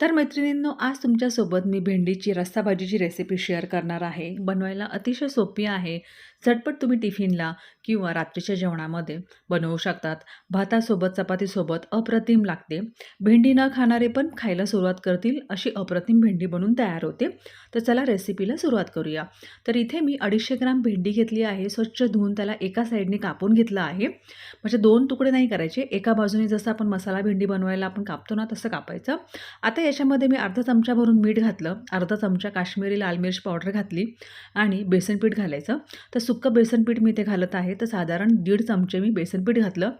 तर मैत्रिणींनो आज तुमच्यासोबत मी भेंडीची रस्सा भाजीची रेसिपी शेअर करणार आहे. बनवायला अतिशय सोपी आहे. झटपट तुम्ही टिफिनला किंवा रात्रीच्या जेवणामध्ये बनवू शकतात. भातासोबत चपातीसोबत अप्रतिम लागते. भेंडी न खाणारे पण खायला सुरुवात करतील अशी अप्रतिम भेंडी बनून तयार होते. तर चला रेसिपीला सुरुवात करूया. तर इथे मी अडीचशे ग्राम भेंडी घेतली आहे. स्वच्छ धुवून त्याला एका साईडने कापून घेतला आहे. म्हणजे दोन तुकडे नाही करायचे. एका बाजूने जसं आपण मसाला भेंडी बनवायला आपण कापतो ना तसं कापायचं. आता याच्यामध्ये मी अर्धा चमचा भरून मीठ घातलं. अर्धा चमचा काश्मीरी लाल मिरची पावडर घातली आणि बेसनपीठ घालायचं. तर सुक्कं बेसनपीठ मी ते घालत आहे. तर साधारण दीड चमचे मी बेसनपीठ घातलं.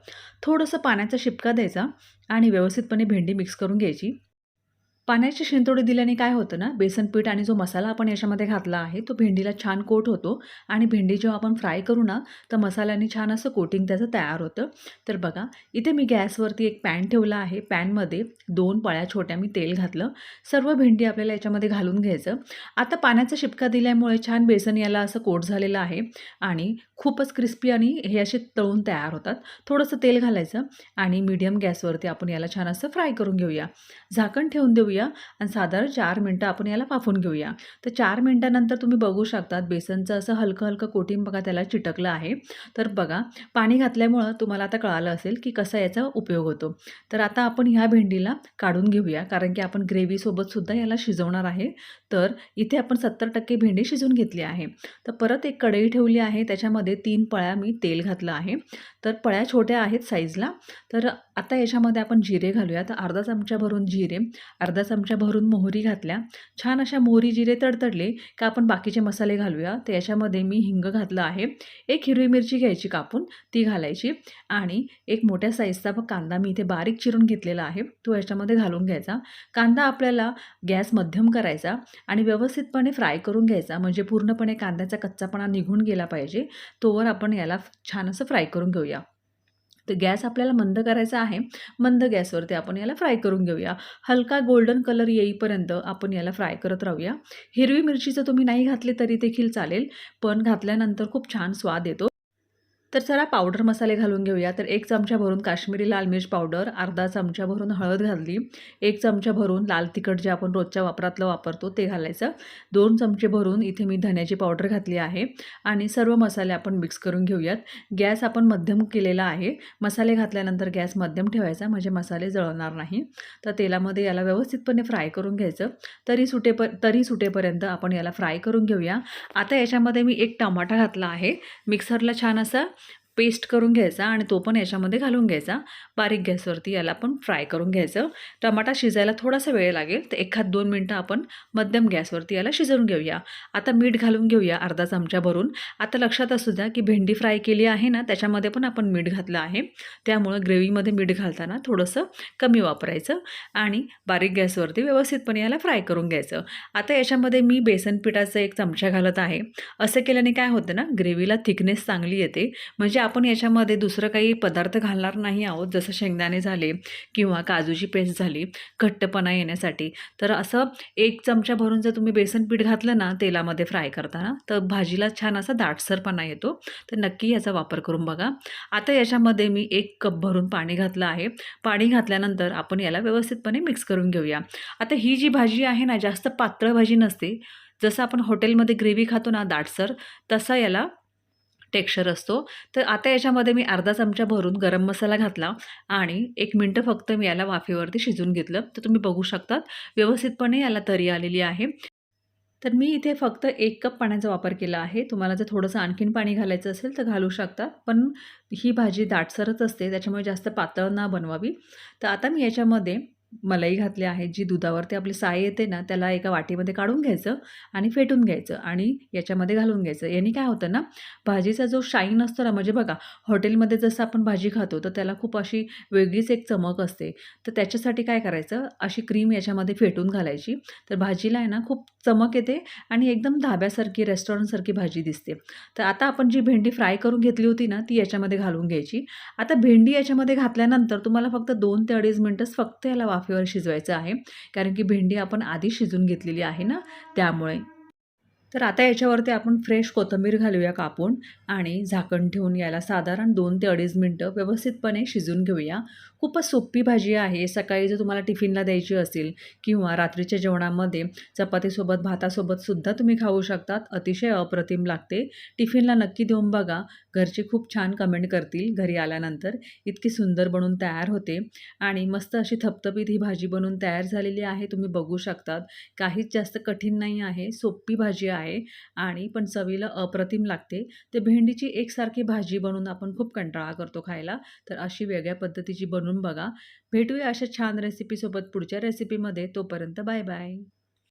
थोडंसं पाण्याचा शिपका द्यायचा आणि व्यवस्थितपणे भेंडी मिक्स करून घ्यायची. पाण्याची शिंतोडी दिल्याने काय होतं ना बेसन पीठ आणि जो मसाला आपण याच्यामध्ये घातला आहे तो भेंडीला छान कोट होतो आणि भेंडी जेव्हा आपण फ्राय करू ना तर मसाल्याने छान असं कोटिंग त्याचं तयार होतं. तर बघा इथे मी गॅसवरती एक पॅन ठेवला आहे. पॅनमध्ये दोन पळ्या छोट्या मी तेल घातलं. सर्व भेंडी आपल्याला याच्यामध्ये घालून घ्यायचं. आता पाण्याचा शिपका दिल्यामुळे छान बेसन याला असं कोट झालेलं आहे आणि खूपच क्रिस्पी आणि हे असे तळून तयार होतात. थोडंसं तेल घालायचं आणि मीडियम गॅसवरती आपण याला छान असं फ्राय करून घेऊया. झाकण ठेवून देऊया. आणि साधारण चार मिनटं आपण याला वाफून घेऊया. तर चार मिनटानंतर तुम्ही बघू शकतात बेसनचं असं हलकं हलकं कोटिंग बघा त्याला चिटकलं आहे. तर बघा पाणी घातल्यामुळं तुम्हाला आता कळालं असेल की कसा याचा उपयोग होतो. तर आता आपण ह्या भेंडीला काढून घेऊया कारण की आपण ग्रेव्हीसोबतसुद्धा याला शिजवणार आहे. तर इथे आपण सत्तर टक्के भेंडी शिजवून घेतली आहे. तर परत एक कढई ठेवली आहे त्याच्यामध्ये तीन पळ्या मी तेल घातलं आहे. तर पळ्या छोट्या आहेत साईजला तर आता याच्यामध्ये आपण जिरे घालूया. तर अर्धा चमचा भरून जिरे अर्धा चमचा भरून मोहरी घातल्या. छान अशा मोहरी जिरे तडतडले का आपण बाकीचे मसाले घालूया. तर याच्यामध्ये मी हिंग घातलं आहे. एक हिरवी मिरची घ्यायची कापून ती घालायची. आणि एक मोठ्या साईजचा बघ कांदा मी इथे बारीक चिरून घेतलेला आहे. तो याच्यामध्ये घालून घ्यायचा. कांदा आपल्याला गॅस मध्यम करायचा आणि व्यवस्थितपणे फ्राय करून घ्यायचा. म्हणजे पूर्णपणे कांद्याचा कच्चापणा निघून गेला पाहिजे. तोवर आपण याला छान असं फ्राय करून घेऊया. तर गॅस आपल्याला मंद करायचा आहे. मंद गॅसवरती आपण याला फ्राय करून घेऊया. हलका गोल्डन कलर येईपर्यंत आपण याला फ्राय करत राहूया. हिरवी मिरचीचं तुम्ही नाही घातले तरी देखील चालेल पण घातल्यानंतर खूप छान स्वाद येतो. तर चला पावडर मसाले घालून घेऊया. तर एक चमचा भरून काश्मीरी लाल मिर्च पावडर अर्धा चमचा भरून हळद घातली एक चमचा भरून लाल तिखट जे आपण रोजच्या वापरातलं वापरतो ते घालायचं दोन चमचे भरून इथे मी धन्याची पावडर घातली आहे आणि सर्व मसाले आपण मिक्स करून घेऊयात. गॅस आपण मध्यम केलेला आहे. मसाले घातल्यानंतर गॅस मध्यम ठेवायचा म्हणजे मसाले जळणार नाही. तर तेलामध्ये याला व्यवस्थितपणे फ्राय करून घ्यायचं. तरी सुटेप तरी सुटेपर्यंत आपण याला फ्राय करून घेऊया. आता याच्यामध्ये मी एक टमाटा घातला आहे. मिक्सरला छान असा पेस्ट करून घ्यायचा आणि तो पण याच्यामध्ये घालून घ्यायचा. बारीक गॅसवरती याला पण फ्राय करून घ्यायचं. टमाटा शिजायला थोडासा वेळ लागेल. तर एखाद दोन मिनटं आपण मध्यम गॅसवरती याला शिजवून घेऊया. आता मीठ घालून घेऊया अर्धा चमचा भरून. आता लक्षात असू द्या की भेंडी फ्राय केली आहे ना त्याच्यामध्ये पण आपण मीठ घातलं आहे. त्यामुळं ग्रेव्हीमध्ये मीठ घालताना थोडंसं कमी वापरायचं आणि बारीक गॅसवरती व्यवस्थितपणे याला फ्राय करून घ्यायचं. आता याच्यामध्ये मी बेसन पिठाचा एक चमचा घालत आहे. असं केल्याने काय होतं ना ग्रेव्हीला थिकनेस चांगली येते. म्हणजे आपण याच्यामध्ये दुसरं काही पदार्थ घालणार नाही आहोत जसं शेंगदाणे झाले किंवा काजूची पेस्ट झाली घट्टपणा येण्यासाठी. तर असं एक चमचा भरून जर तुम्ही बेसन पीठ घातलं ना तेलामध्ये फ्राय करताना तर भाजीला छान असा दाटसरपणा येतो. तर नक्की याचा वापर करून बघा. आता याच्यामध्ये मी एक कप भरून पाणी घातलं आहे. पाणी घातल्यानंतर आपण याला व्यवस्थितपणे मिक्स करून घेऊया. आता ही जी भाजी आहे ना जास्त पातळ भाजी नसते. जसं आपण हॉटेलमध्ये ग्रेव्ही खातो ना दाटसर तसा याला टेक्स्चर असतो. तर आता याच्यामध्ये मी अर्धा चमचा भरून गरम मसाला घातला आणि एक मिनटं फक्त मी याला वाफेवरती शिजून घेतलं. तर तुम्ही बघू शकतात व्यवस्थितपणे याला तरी आलेली आहे. तर मी इथे फक्त एक कप पाण्याचा वापर केला आहे. तुम्हाला जर थोडंसं आणखीन पाणी घालायचं असेल तर घालू शकता पण ही भाजी दाटसरच असते त्याच्यामुळे जास्त पातळ ना बनवावी. तर आता मी याच्यामध्ये मलाई घातली आहे जी दुधावरती आपली साय येते ना त्याला एका वाटीमध्ये काढून घ्यायचं आणि फेटून घ्यायचं आणि याच्यामध्ये घालून घ्यायचं. याने काय होतं ना भाजीचा जो शाईन असतो ना म्हणजे बघा हॉटेलमध्ये जसं आपण भाजी खातो तर त्याला खूप अशी वेगळीच एक चमक असते. तर त्याच्यासाठी काय करायचं अशी क्रीम याच्यामध्ये फेटून घालायची. तर भाजीला आहे ना खूप चमक येते आणि एकदम धाब्यासारखी रेस्टॉरंटसारखी भाजी दिसते. तर आता आपण जी भेंडी फ्राय करून घेतली होती ना ती याच्यामध्ये घालून घ्यायची. आता भेंडी याच्यामध्ये घातल्यानंतर तुम्हाला फक्त दोन ते अडीच मिनटंच फक्त याला वाफ वाफेवर शिजवायचं आहे. कारण की भेंडी आपण आधी शिजून घेतलेली आहे ना त्यामुळे. तर आता याच्यावरती आपण फ्रेश कोथिंबीर घालूया कापून आणि झाकण ठेवून याला साधारण दोन ते अडीच मिनटं व्यवस्थितपणे शिजून घेऊया. खूपच सोपी भाजी आहे. सकाळी जर तुम्हाला टिफिनला द्यायची असेल किंवा रात्रीच्या जेवणामध्ये चपातीसोबत भातासोबत सुद्धा तुम्ही खाऊ शकतात. अतिशय अप्रतिम लागते. टिफिनला नक्की देऊन बघा. घरचे खूप छान कमेंट करतील घरी आल्यानंतर. इतकी सुंदर बनून तयार होते. आणि मस्त अशी थपथपीत ही भाजी बनून तयार झालेली आहे. तुम्ही बघू शकतात. काहीच जास्त कठीण नाही आहे. सोपी भाजी आहे. आणि पण चवीला अप्रतिम लागते. ते भेंडीची एकसारखी भाजी बनवून आपण खूप कंटाळा करतो खायला. तर अशी वेगळ्या पद्धतीची बनवून बघा. भेटूया अशा छान रेसिपीसोबत पुढच्या रेसिपीमध्ये तोपर्यंत बाय बाय